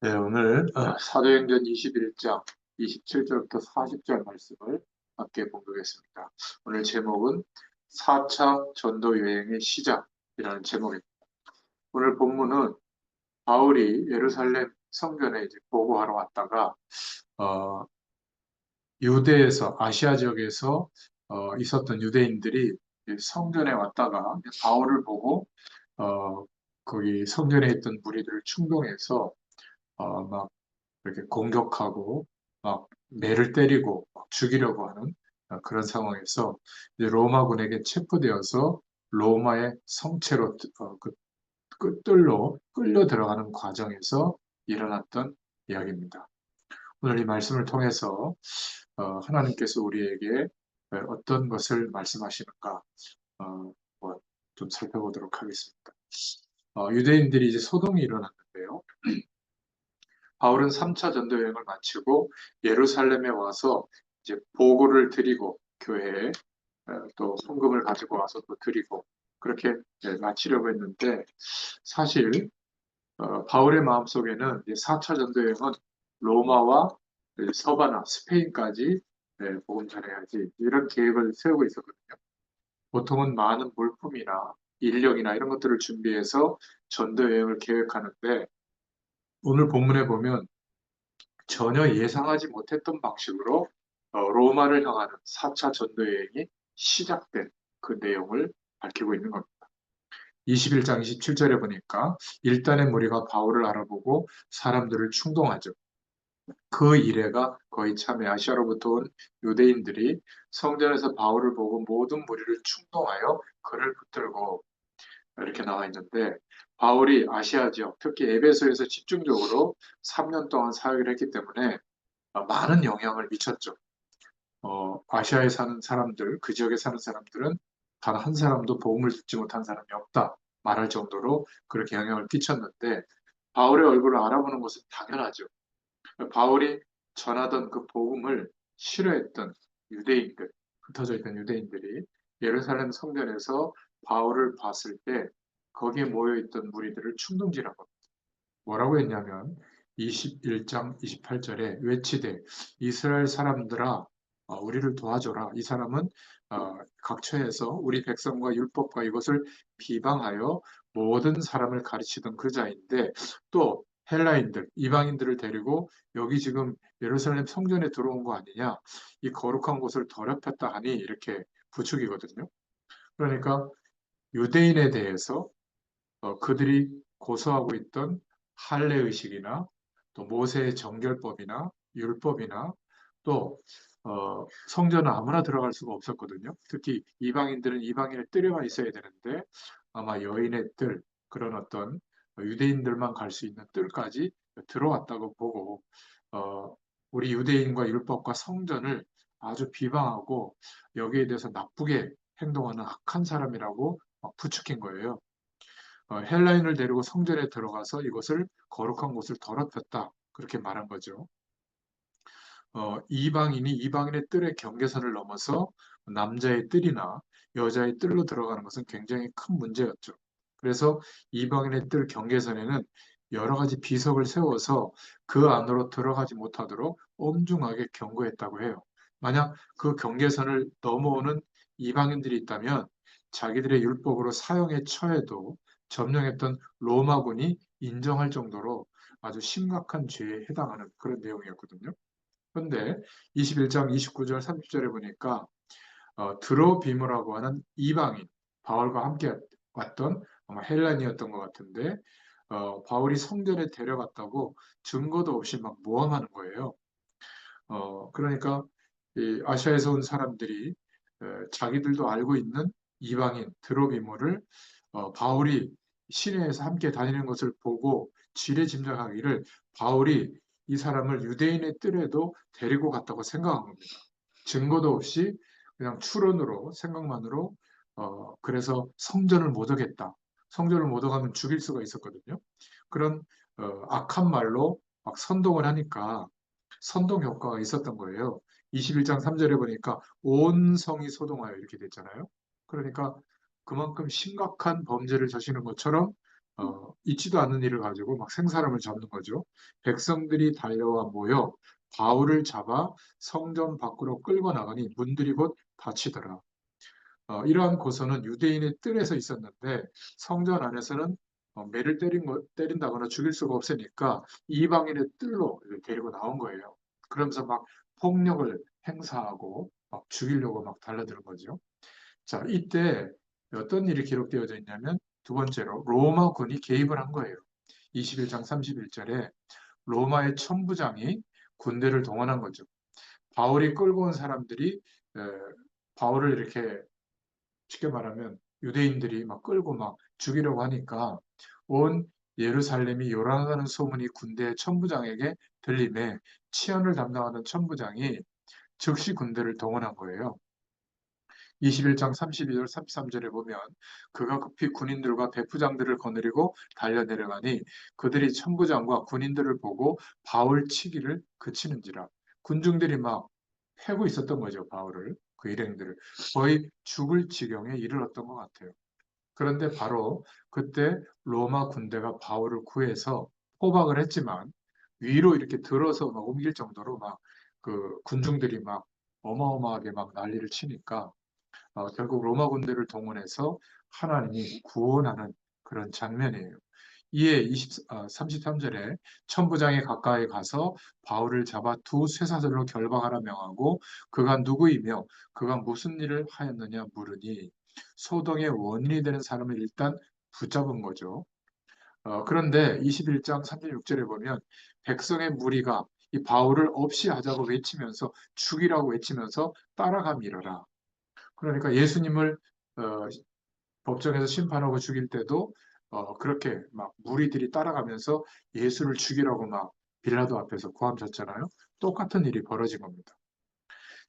네, 오늘 어, 사도행전 21장 27절부터 40절 말씀을 함께 공부하겠습니다. 오늘 제목은 4차 전도 여행의 시작이라는 제목입니다. 오늘 본문은 바울이 예루살렘 성전에 이제 보고하러 왔다가 어, 유대에서 아시아 지역에서 어, 있었던 유대인들이 성전에 왔다가 바울을 보고 어, 거기 성전에 있던 무리들을 충동해서 어, 막 이렇게 공격하고 막 매를 때리고 막 죽이려고 하는 어, 그런 상황에서 로마군에게 체포되어서 로마의 성체로 어, 그 끝들로 끌려 들어가는 과정에서 일어났던 이야기입니다. 오늘 이 말씀을 통해서 어, 하나님께서 우리에게 어떤 것을 말씀하시는가 어, 뭐 좀 살펴보도록 하겠습니다. 어, 유대인들이 이제 소동이 일어났는데요. 바울은 3차 전도 여행을 마치고 예루살렘에 와서 이제 보고를 드리고 교회에 어, 또 헌금을 가지고 와서 또 드리고 그렇게 마치려고 했는데 사실 어, 바울의 마음속에는 4차 전도 여행은 로마와 서바나 스페인까지 복음 전해야지 이런 계획을 세우고 있었거든요. 보통은 많은 물품이나 인력이나 이런 것들을 준비해서 전도 여행을 계획하는데 오늘 본문에 보면 전혀 예상하지 못했던 방식으로 어, 로마를 향하는 4차 전도 여행이 시작된 그 내용을 밝히고 있는 겁니다. 21장 27절에 보니까 일단의 무리가 바울을 알아보고 사람들을 충동하죠. 그 이래가 거의 참에 아시아로부터 온 유대인들이 성전에서 바울을 보고 모든 무리를 충동하여 그를 붙들고 이렇게 나와 있는데 바울이 아시아 지역, 특히 에베소에서 집중적으로 3년 동안 사역을 했기 때문에 많은 영향을 미쳤죠. 어, 아시아에 사는 사람들, 그 지역에 사는 사람들은 단 한 사람도 복음을 듣지 못한 사람이 없다 말할 정도로 그렇게 영향을 끼쳤는데 바울의 얼굴을 알아보는 것은 당연하죠. 바울이 전하던 그 복음을 싫어했던 유대인들, 흩어져 있던 유대인들이 예루살렘 성전에서 바울을 봤을 때 거기에 모여있던 무리들을 충동질한 겁니다. 뭐라고 했냐면 21장 28절에 외치되 이스라엘 사람들아 어, 우리를 도와줘라. 이 사람은 어, 각처에서 우리 백성과 율법과 이것을 비방하여 모든 사람을 가르치던 그 자인데 또 헬라인들, 이방인들을 데리고 여기 지금 예루살렘 성전에 들어온 거 아니냐? 이 거룩한 곳을 더럽혔다 하니 이렇게 부축이거든요. 그러니까 유대인에 대해서 어, 그들이 고소하고 있던 할례 의식이나 또 모세의 정결법이나 율법이나 또 어, 성전은 아무나 들어갈 수가 없었거든요. 특히 이방인들은 이방인의 뜰에만 있어야 되는데 아마 여인의 뜰 그런 어떤 유대인들만 갈 수 있는 뜰까지 들어왔다고 보고 어, 우리 유대인과 율법과 성전을 아주 비방하고 여기에 대해서 나쁘게 행동하는 악한 사람이라고 부추긴 거예요. 어, 헬라인을 데리고 성전에 들어가서 이것을 거룩한 곳을 더럽혔다. 그렇게 말한 거죠. 어, 이방인이 이방인의 뜰의 경계선을 넘어서 남자의 뜰이나 여자의 뜰로 들어가는 것은 굉장히 큰 문제였죠. 그래서 이방인의 뜰 경계선에는 여러 가지 비석을 세워서 그 안으로 들어가지 못하도록 엄중하게 경고했다고 해요. 만약 그 경계선을 넘어오는 이방인들이 있다면 자기들의 율법으로 사형에 처해도 점령했던 로마군이 인정할 정도로 아주 심각한 죄에 해당하는 그런 내용이었거든요. 그런데 21장 29절 30절에 보니까 어, 드로비무라고 하는 이방인 바울과 함께 왔던 아마 헬란이었던 것 같은데 어, 바울이 성전에 데려갔다고 증거도 없이 막 모함하는 거예요. 어, 그러니까 아시아에서 온 사람들이 자기들도 알고 있는 이방인 드로비모를 어, 바울이 시내에서 함께 다니는 것을 보고 지레 짐작하기를 바울이 이 사람을 유대인의 뜰에도 데리고 갔다고 생각한 겁니다. 증거도 없이 그냥 추론으로 생각만으로 어, 그래서 성전을 못 오겠다. 성전을 못 오가면 죽일 수가 있었거든요. 그런 어, 악한 말로 막 선동을 하니까 선동 효과가 있었던 거예요. 21장 3절에 보니까 온 성이 소동하여 이렇게 됐잖아요. 그러니까 그만큼 심각한 범죄를 저지른 것처럼 어, 있지도 않는 일을 가지고 막 생사람을 잡는 거죠. 백성들이 달려와 모여 바울을 잡아 성전 밖으로 끌고 나가니 문들이 곧 닫히더라. 어, 이러한 고소는 유대인의 뜰에서 있었는데 성전 안에서는 어, 매를 때린 거, 때린다거나 죽일 수가 없으니까 이방인의 뜰로 데리고 나온 거예요. 그러면서 막 폭력을 행사하고 막 죽이려고 막 달려드는 거죠. 자, 이때 어떤 일이 기록되어져 있냐면 두 번째로 로마군이 개입을 한 거예요. 21장 31절에 로마의 천부장이 군대를 동원한 거죠. 바울이 끌고 온 사람들이 에, 바울을 이렇게 쉽게 말하면 유대인들이 막 끌고 막 죽이려고 하니까 온 예루살렘이 요란하다는 소문이 군대 천부장에게 들림에 치안을 담당하는 천부장이 즉시 군대를 동원한 거예요. 21장 32절 33절에 보면 그가 급히 군인들과 백부장들을 거느리고 달려 내려가니 그들이 천부장과 군인들을 보고 바울 치기를 그치는지라 군중들이 막 패고 있었던 거죠 바울을 그 일행들을 거의 죽을 지경에 이르렀던 것 같아요. 그런데 바로 그때 로마 군대가 바울을 구해서 포박을 했지만 위로 이렇게 들어서 막 옮길 정도로 막 그 군중들이 막 어마어마하게 막 난리를 치니까 어, 결국 로마 군대를 동원해서 하나님이 구원하는 그런 장면이에요. 이에 20, 어, 33절에 천부장이 가까이 가서 바울을 잡아 두 쇠사슬로 결박하라 명하고 그가 누구이며 그가 무슨 일을 하였느냐 물으니 소동의 원인이 되는 사람을 일단 붙잡은 거죠. 어, 그런데 21장 36절에 보면 백성의 무리가 이 바울을 없이 하자고 외치면서 죽이라고 외치면서 따라가밀어라. 그러니까 예수님을 어, 법정에서 심판하고 죽일 때도 어, 그렇게 막 무리들이 따라가면서 예수를 죽이라고 막 빌라도 앞에서 고함쳤잖아요. 똑같은 일이 벌어진 겁니다.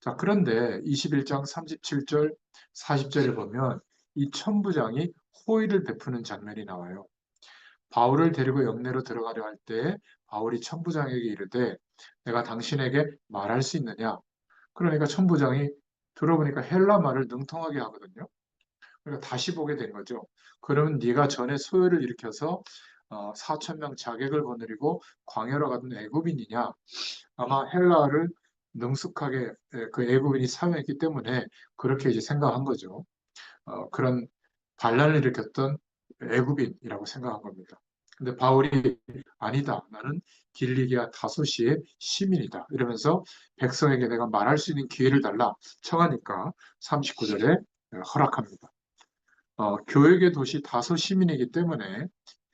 자, 그런데 21장 37절, 40절에 보면 이 천부장이 호의를 베푸는 장면이 나와요. 바울을 데리고 영내로 들어가려 할때 바울이 천부장에게 이르되 내가 당신에게 말할 수 있느냐? 그러니까 천부장이 들어보니까 헬라 말을 능통하게 하거든요. 그러니까 다시 보게 된 거죠. 그러면 네가 전에 소요를 일으켜서 어, 4천 명 자객을 거느리고 광야로 가던 애굽인이냐? 아마 헬라를 능숙하게 그 애굽인이 사용했기 때문에 그렇게 이제 생각한 거죠. 어, 그런 반란을 일으켰던 애굽인이라고 생각한 겁니다. 근데 바울이 아니다. 나는 길리기아 다소시의 시민이다. 이러면서 백성에게 내가 말할 수 있는 기회를 달라 청하니까 39절에 허락합니다. 어, 교육의 도시 다소 시민이기 때문에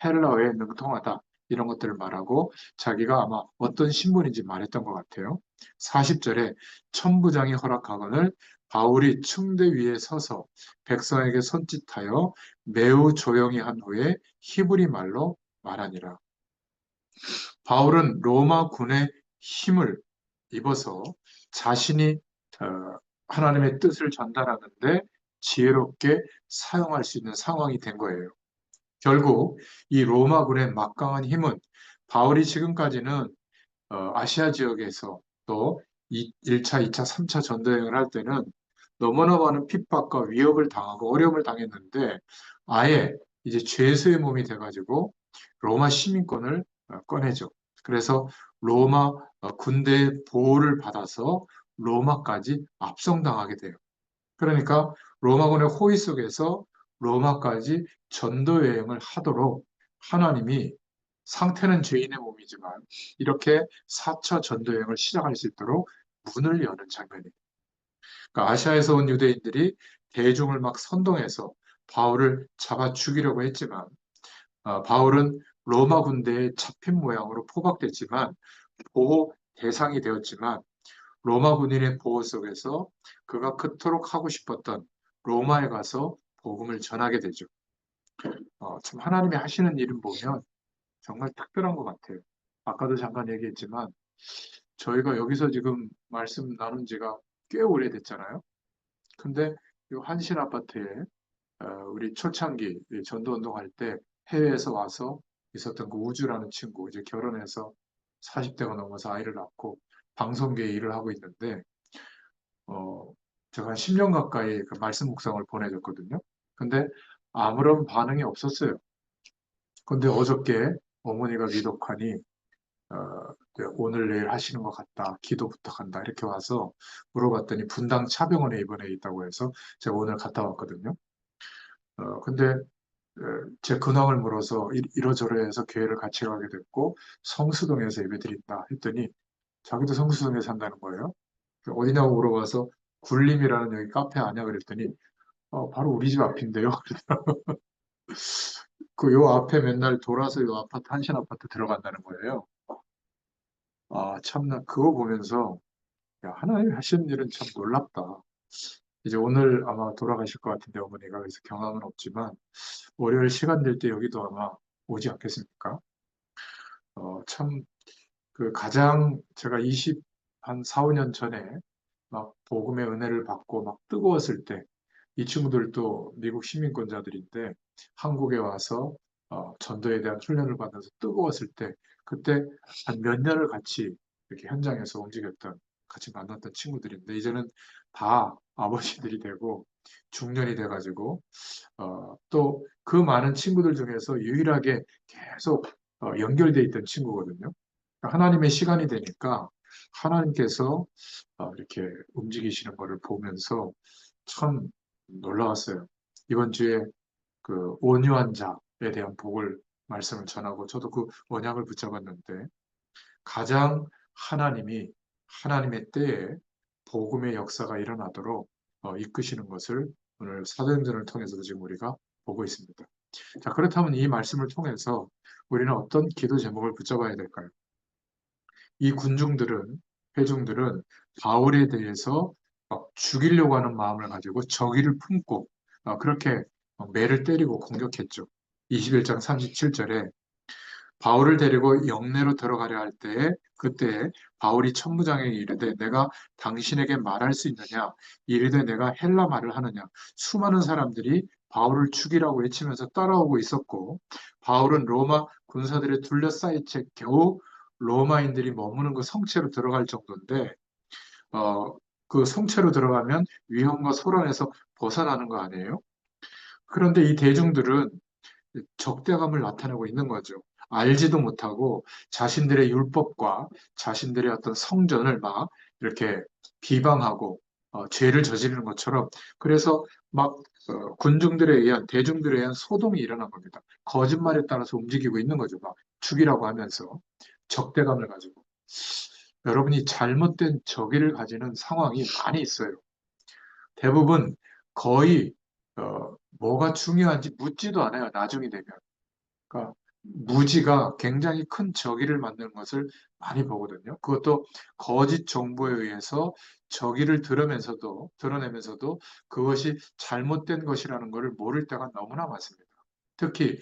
헬라어에 능통하다 이런 것들을 말하고 자기가 아마 어떤 신분인지 말했던 것 같아요. 40절에 천부장이 허락하거늘 바울이 층대 위에 서서 백성에게 손짓하여 매우 조용히 한 후에 히브리 말로 말하니라. 바울은 로마 군의 힘을 입어서 자신이 어, 하나님의 뜻을 전달하는데 지혜롭게 사용할 수 있는 상황이 된 거예요. 결국 이 로마군의 막강한 힘은 바울이 지금까지는 어, 아시아 지역에서 또 1차, 2차, 3차 전도여행을 할 때는 너무나 많은 핍박과 위협을 당하고 어려움을 당했는데 아예 이제 죄수의 몸이 돼가지고 로마 시민권을 어, 꺼내죠. 그래서 로마 어, 군대의 보호를 받아서 로마까지 압송당하게 돼요. 그러니까 로마군의 호의 속에서 로마까지 전도 여행을 하도록 하나님이 상태는 죄인의 몸이지만 이렇게 4차 전도 여행을 시작할 수 있도록 문을 여는 장면입니다. 그러니까 아시아에서 온 유대인들이 대중을 막 선동해서 바울을 잡아 죽이려고 했지만 어, 바울은 로마 군대에 잡힌 모양으로 포박됐지만 보호 대상이 되었지만 로마 군인의 보호 속에서 그가 그토록 하고 싶었던 로마에 가서 복음을 전하게 되죠. 어, 참 하나님이 하시는 일은 보면 정말 특별한 것 같아요. 아까도 잠깐 얘기했지만 저희가 여기서 지금 말씀 나눈 지가 꽤 오래됐잖아요. 근데 이 한신 아파트에 어, 우리 초창기 전도 운동할 때 해외에서 와서 있었던 그 우주라는 친구 이제 결혼해서 40대가 넘어서 아이를 낳고 방송계에 일을 하고 있는데 어, 제가 한 10년 가까이 그 말씀 묵상을 보내줬거든요. 근데 아무런 반응이 없었어요. 근데 어저께 어머니가 위독하니 어, 네, 오늘 내일 하시는 것 같다. 기도 부탁한다. 이렇게 와서 물어봤더니 분당 차병원에 입원해 있다고 해서 제가 오늘 갔다 왔거든요. 어, 근데 어, 제 근황을 물어서 이- 이러저러 해서 교회를 같이 가게 됐고 성수동에서 예배 드린다 했더니 자기도 성수동에 산다는 거예요. 어디냐고 물어봐서 굴림이라는 여기 카페 아냐 그랬더니 어, 바로 우리 집 앞인데요. 그요 앞에 맨날 돌아서 요 아파트 한신 아파트 들어간다는 거예요. 아 참나 그거 보면서 야, 하나님 하시는 일은 참 놀랍다. 이제 오늘 아마 돌아가실 것 같은데 어머니가 그래서 경황은 없지만 월요일 시간 될 때 여기도 아마 오지 않겠습니까? 어, 참, 그 가장 제가 20, 한 4, 5년 전에 막 복음의 은혜를 받고 막 뜨거웠을 때 이 친구들도 미국 시민권자들인데 한국에 와서 어, 전도에 대한 훈련을 받아서 뜨거웠을 때 그때 한 몇 년을 같이 이렇게 현장에서 움직였던 같이 만났던 친구들인데 이제는 다 아버지들이 되고 중년이 돼가지고 어, 또 그 많은 친구들 중에서 유일하게 계속 어, 연결돼 있던 친구거든요. 하나님의 시간이 되니까 하나님께서 어, 이렇게 움직이시는 것을 보면서 참 놀라웠어요. 이번 주에 그 온유한 자에 대한 복을 말씀을 전하고 저도 그 언약을 붙잡았는데 가장 하나님이 하나님의 때에 복음의 역사가 일어나도록 어, 이끄시는 것을 오늘 사도행전을 통해서도 지금 우리가 보고 있습니다. 자, 그렇다면 이 말씀을 통해서 우리는 어떤 기도 제목을 붙잡아야 될까요? 이 군중들은, 회중들은 바울에 대해서 막 죽이려고 하는 마음을 가지고 적의를 품고 어, 그렇게 매를 때리고 공격했죠. 21장 37절에 바울을 데리고 영내로 들어가려 할 때에 그때 바울이 천부장에게 이르되 내가 당신에게 말할 수 있느냐 이르되 내가 헬라 말을 하느냐 수많은 사람들이 바울을 죽이라고 외치면서 따라오고 있었고 바울은 로마 군사들에 둘러싸인 채 겨우 로마인들이 머무는 그 성체로 들어갈 정도인데 어, 그 성체로 들어가면 위험과 소란에서 벗어나는 거 아니에요? 그런데 이 대중들은 적대감을 나타내고 있는 거죠. 알지도 못하고 자신들의 율법과 자신들의 어떤 성전을 막 이렇게 비방하고 어, 죄를 저지르는 것처럼 그래서 막 어, 군중들에 의한 대중들에 의한 소동이 일어난 겁니다. 거짓말에 따라서 움직이고 있는 거죠. 막 죽이라고 하면서 적대감을 가지고 여러분이 잘못된 적의를 가지는 상황이 많이 있어요. 대부분 거의 어, 뭐가 중요한지 묻지도 않아요. 나중이 되면. 그러니까 무지가 굉장히 큰 적의를 만드는 것을 많이 보거든요. 그것도 거짓 정보에 의해서 적의를 드러면서도 드러내면서도 그것이 잘못된 것이라는 것을 모를 때가 너무나 많습니다. 특히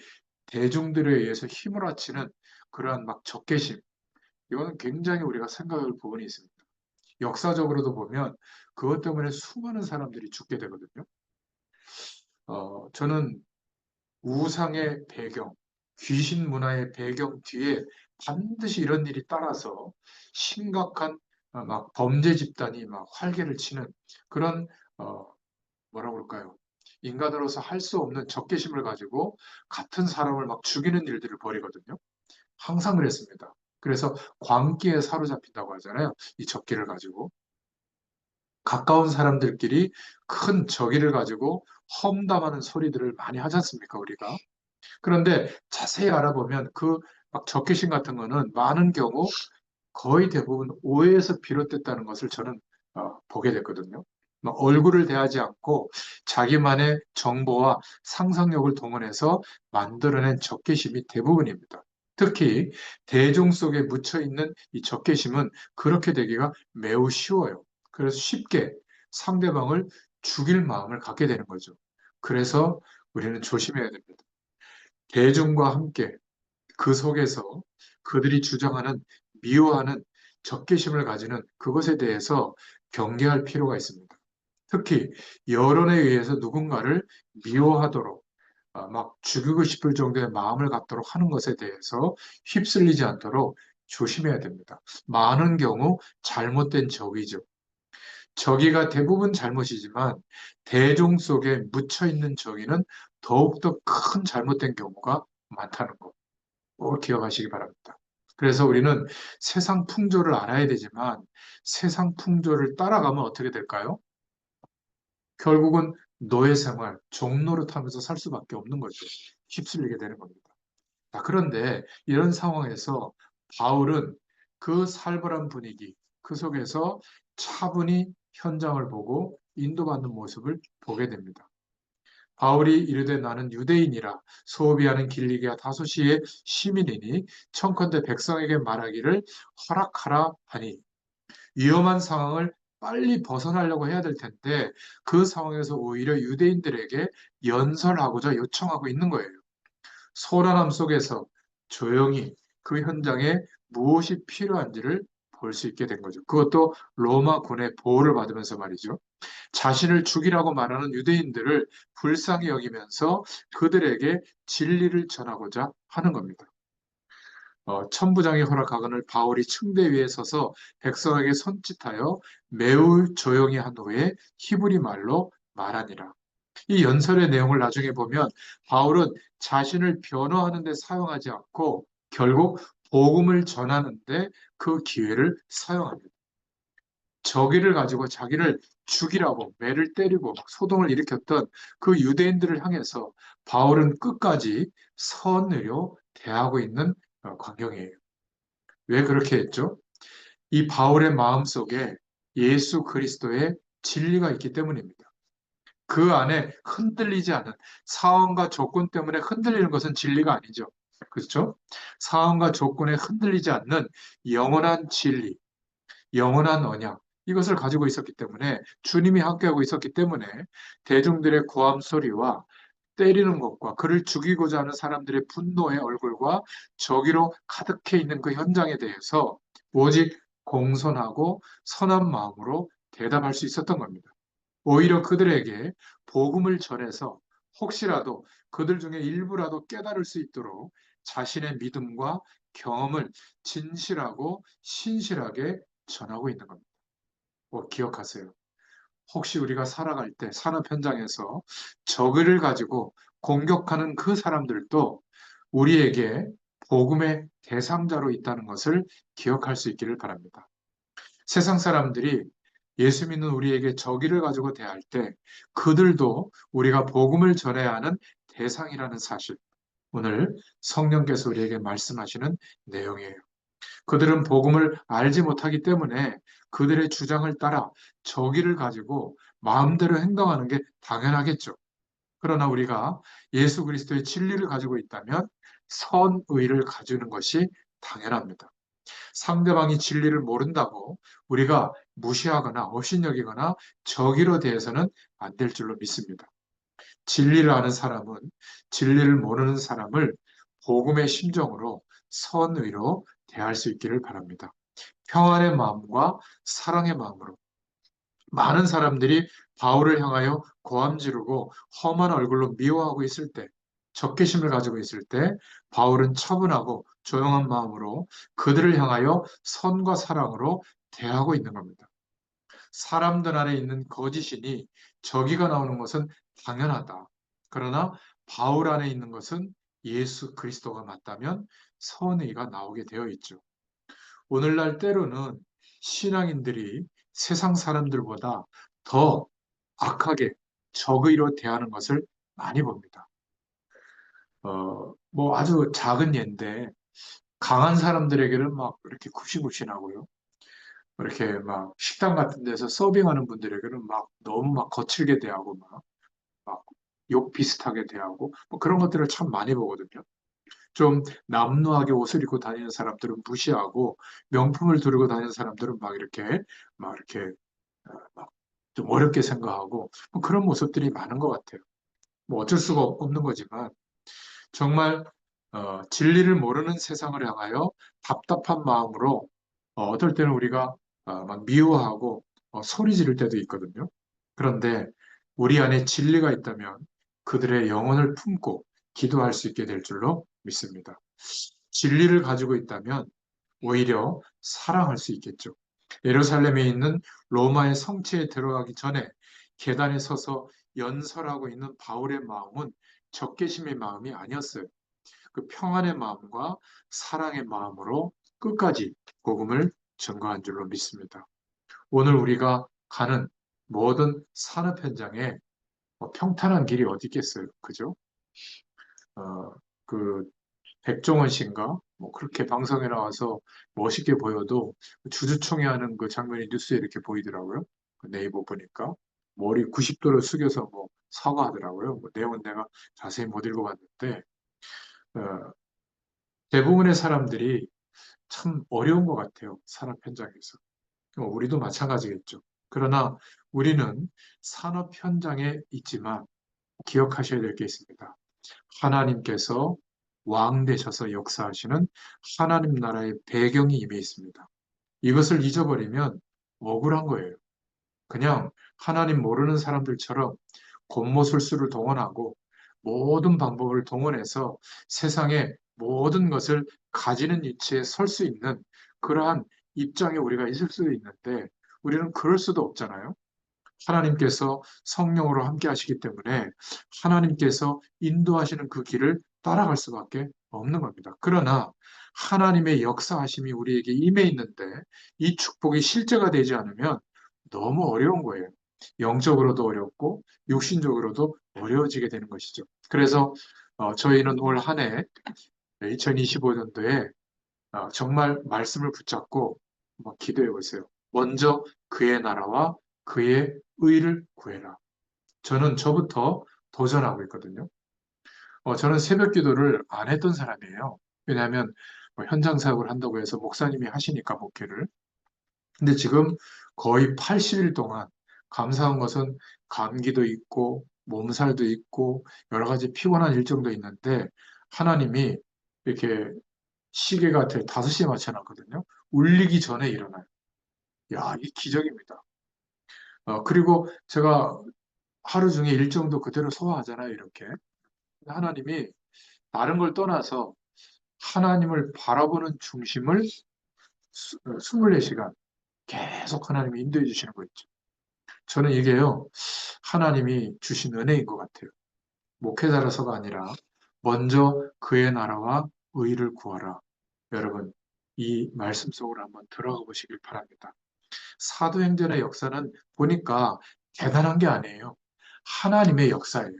대중들에 의해서 힘을 합치는 그러한 막 적개심 이거는 굉장히 우리가 생각할 부분이 있습니다. 역사적으로도 보면 그것 때문에 수많은 사람들이 죽게 되거든요. 어, 저는 우상의 배경, 귀신 문화의 배경 뒤에 반드시 이런 일이 따라서 심각한 어, 막 범죄 집단이 막 활개를 치는 그런 어, 뭐라 그럴까요? 인간으로서 할 수 없는 적개심을 가지고 같은 사람을 막 죽이는 일들을 벌이거든요. 항상 그랬습니다. 그래서 광기에 사로잡힌다고 하잖아요. 이 적기를 가지고. 가까운 사람들끼리 큰 적의를 가지고 험담하는 소리들을 많이 하지 않습니까, 우리가? 그런데 자세히 알아보면 그 막 적개심 같은 거는 많은 경우 거의 대부분 오해에서 비롯됐다는 것을 저는 어, 보게 됐거든요. 막 얼굴을 대하지 않고 자기만의 정보와 상상력을 동원해서 만들어낸 적개심이 대부분입니다. 특히 대중 속에 묻혀 있는 이 적개심은 그렇게 되기가 매우 쉬워요. 그래서 쉽게 상대방을 죽일 마음을 갖게 되는 거죠. 그래서 우리는 조심해야 됩니다. 대중과 함께 그 속에서 그들이 주장하는 미워하는 적개심을 가지는 그것에 대해서 경계할 필요가 있습니다. 특히 여론에 의해서 누군가를 미워하도록 아, 막 죽이고 싶을 정도의 마음을 갖도록 하는 것에 대해서 휩쓸리지 않도록 조심해야 됩니다. 많은 경우 잘못된 적이죠. 적의가 대부분 잘못이지만 대중 속에 묻혀 있는 적의는 더욱더 큰 잘못된 경우가 많다는 거. 꼭 기억하시기 바랍니다. 그래서 우리는 세상 풍조를 알아야 되지만 세상 풍조를 따라가면 어떻게 될까요? 결국은 노예 생활, 종노릇 하면서 살 수밖에 없는 거죠. 휩쓸리게 되는 겁니다. 자, 그런데 이런 상황에서 바울은 그 살벌한 분위기, 그 속에서 차분히 현장을 보고 인도받는 모습을 보게 됩니다. 바울이 이르되 나는 유대인이라 소비하는 길리기와 다소시의 시민이니 청컨대 백성에게 말하기를 허락하라 하니 위험한 상황을 빨리 벗어나려고 해야 될 텐데 그 상황에서 오히려 유대인들에게 연설하고자 요청하고 있는 거예요. 소란함 속에서 조용히 그 현장에 무엇이 필요한지를 볼 수 있게 된 거죠. 그것도 로마 군의 보호를 받으면서 말이죠. 자신을 죽이라고 말하는 유대인들을 불쌍히 여기면서 그들에게 진리를 전하고자 하는 겁니다. 어, 천부장이 허락하거늘 바울이 층대 위에 서서 백성에게 손짓하여 매우 조용히 한 후에 히브리 말로 말하니라. 이 연설의 내용을 나중에 보면 바울은 자신을 변호하는 데 사용하지 않고 결국 복음을 전하는데 그 기회를 사용합니다. 저기를 가지고 자기를 죽이라고 매를 때리고 소동을 일으켰던 그 유대인들을 향해서 바울은 끝까지 선의로 대하고 있는 어, 광경이에요. 왜 그렇게 했죠? 이 바울의 마음 속에 예수 그리스도의 진리가 있기 때문입니다. 그 안에 흔들리지 않은 상황과 조건 때문에 흔들리는 것은 진리가 아니죠. 그렇죠? 상황과 조건에 흔들리지 않는 영원한 진리, 영원한 언약, 이것을 가지고 있었기 때문에 주님이 함께하고 있었기 때문에 대중들의 고함 소리와 때리는 것과 그를 죽이고자 하는 사람들의 분노의 얼굴과 저기로 가득해 있는 그 현장에 대해서 오직 공손하고 선한 마음으로 대답할 수 있었던 겁니다. 오히려 그들에게 복음을 전해서 혹시라도 그들 중에 일부라도 깨달을 수 있도록 자신의 믿음과 경험을 진실하고 신실하게 전하고 있는 겁니다. 꼭 기억하세요. 혹시 우리가 살아갈 때 산업 현장에서 저그를 가지고 공격하는 그 사람들도 우리에게 복음의 대상자로 있다는 것을 기억할 수 있기를 바랍니다. 세상 사람들이 예수 믿는 우리에게 저기를 가지고 대할 때 그들도 우리가 복음을 전해야 하는 대상이라는 사실. 오늘 성령께서 우리에게 말씀하시는 내용이에요. 그들은 복음을 알지 못하기 때문에 그들의 주장을 따라 저기를 가지고 마음대로 행동하는 게 당연하겠죠. 그러나 우리가 예수 그리스도의 진리를 가지고 있다면 선의를 가지는 것이 당연합니다. 상대방이 진리를 모른다고 우리가 무시하거나 업신여기거나 저기로 대해서는 안 될 줄로 믿습니다. 진리를 아는 사람은 진리를 모르는 사람을 복음의 심정으로 선의로 대할 수 있기를 바랍니다. 평안의 마음과 사랑의 마음으로 많은 사람들이 바울을 향하여 고함 지르고 험한 얼굴로 미워하고 있을 때 적개심을 가지고 있을 때 바울은 차분하고 조용한 마음으로 그들을 향하여 선과 사랑으로 대하고 있는 겁니다. 사람들 안에 있는 거짓이니 저기가 나오는 것은 당연하다. 그러나 바울 안에 있는 것은 예수 그리스도가 맞다면 선의가 나오게 되어 있죠. 오늘날 때로는 신앙인들이 세상 사람들보다 더 악하게 적의로 대하는 것을 많이 봅니다. 어, 뭐 아주 작은 예인데 강한 사람들에게는 막 이렇게 굽신굽신하고요. 이렇게 막 식당 같은 데서 서빙하는 분들에게는 막 너무 막 거칠게 대하고 막, 막 욕 비슷하게 대하고 뭐 그런 것들을 참 많이 보거든요. 좀 남루하게 옷을 입고 다니는 사람들은 무시하고 명품을 두르고 다니는 사람들은 막 이렇게 막 이렇게 어, 막좀 어렵게 생각하고 뭐 그런 모습들이 많은 것 같아요. 뭐 어쩔 수가 없는 거지만 정말 어, 진리를 모르는 세상을 향하여 답답한 마음으로 어, 떨 때는 우리가 어, 막 미워하고 어, 소리 지를 때도 있거든요. 그런데 우리 안에 진리가 있다면 그들의 영혼을 품고 기도할 수 있게 될 줄로 믿습니다. 진리를 가지고 있다면 오히려 사랑할 수 있겠죠. 예루살렘에 있는 로마의 성체에 들어가기 전에 계단에 서서 연설하고 있는 바울의 마음은 적개심의 마음이 아니었어요. 그 평안의 마음과 사랑의 마음으로 끝까지 복음을 전가한 줄로 믿습니다. 오늘 우리가 가는 모든 산업 현장에 뭐 평탄한 길이 어디 있겠어요, 그죠? 어, 그 백종원 씨인가 뭐 그렇게 방송에 나와서 멋있게 보여도 주주총회 하는 그 장면이 뉴스에 이렇게 보이더라고요. 그 네이버 보니까 머리 90도로 숙여서 뭐 사과하더라고요. 뭐 내용은 내가 자세히 못 읽어봤는데 어, 대부분의 사람들이 참 어려운 것 같아요. 산업 현장에서. 뭐 우리도 마찬가지겠죠. 그러나 우리는 산업 현장에 있지만 기억하셔야 될 게 있습니다. 하나님께서 왕 되셔서 역사하시는 하나님 나라의 배경이 임해 있습니다. 이것을 잊어버리면 억울한 거예요. 그냥 하나님 모르는 사람들처럼 곤모술수를 동원하고 모든 방법을 동원해서 세상의 모든 것을 가지는 위치에 설 수 있는 그러한 입장에 우리가 있을 수도 있는데 우리는 그럴 수도 없잖아요. 하나님께서 성령으로 함께 하시기 때문에 하나님께서 인도하시는 그 길을 따라갈 수밖에 없는 겁니다. 그러나 하나님의 역사하심이 우리에게 임해 있는데 이 축복이 실제가 되지 않으면 너무 어려운 거예요. 영적으로도 어렵고 육신적으로도 어려워지게 되는 것이죠. 그래서 어, 저희는 올 한 해 2025년도에 어, 정말 말씀을 붙잡고 기도해 보세요. 먼저 그의 나라와 그의 의를 구해라. 저는 저부터 도전하고 있거든요. 어, 저는 새벽 기도를 안 했던 사람이에요. 왜냐하면 뭐 현장 사역을 한다고 해서 목사님이 하시니까 목회를. 근데 지금 거의 80일 동안 감사한 것은 감기도 있고 몸살도 있고 여러 가지 피곤한 일정도 있는데 하나님이 이렇게 시계가 5시에 맞춰놨거든요. 울리기 전에 일어나요. 야, 이 기적입니다. 어, 그리고 제가 하루 중에 일정도 그대로 소화하잖아요, 이렇게. 하나님이 다른 걸 떠나서 하나님을 바라보는 중심을 24시간 계속 하나님이 인도해 주시는 거 있죠. 저는 이게요, 하나님이 주신 은혜인 것 같아요. 목회자라서가 아니라 먼저 그의 나라와 의를 구하라. 여러분, 이 말씀 속으로 한번 들어가 보시길 바랍니다. 사도행전의 역사는 보니까 대단한 게 아니에요. 하나님의 역사예요.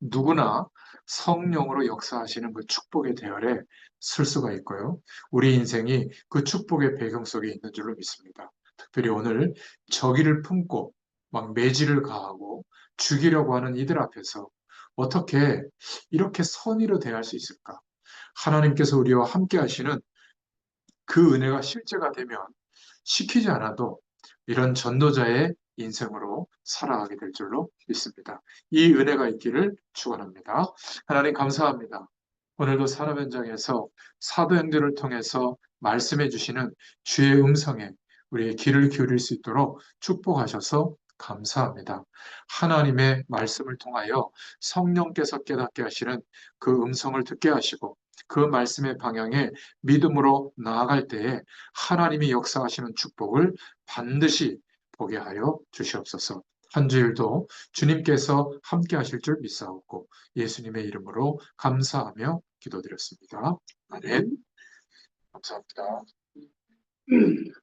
누구나 성령으로 역사하시는 그 축복의 대열에 쓸 수가 있고요. 우리 인생이 그 축복의 배경 속에 있는 줄로 믿습니다. 특별히 오늘 저기를 품고 막 매질을 가하고 죽이려고 하는 이들 앞에서 어떻게 이렇게 선의로 대할 수 있을까? 하나님께서 우리와 함께 하시는 그 은혜가 실제가 되면 시키지 않아도 이런 전도자의 인생으로 살아가게 될 줄로 믿습니다. 이 은혜가 있기를 축원합니다. 하나님 감사합니다. 오늘도 산업 현장에서 사도행전을 통해서 말씀해 주시는 주의 음성에 우리의 귀를 기울일 수 있도록 축복하셔서 감사합니다. 하나님의 말씀을 통하여 성령께서 깨닫게 하시는 그 음성을 듣게 하시고 그 말씀의 방향에 믿음으로 나아갈 때에 하나님이 역사하시는 축복을 반드시 보게 하여 주시옵소서. 한 주일도 주님께서 함께 하실 줄 믿사옵고 예수님의 이름으로 감사하며 기도드렸습니다. 아멘. 감사합니다.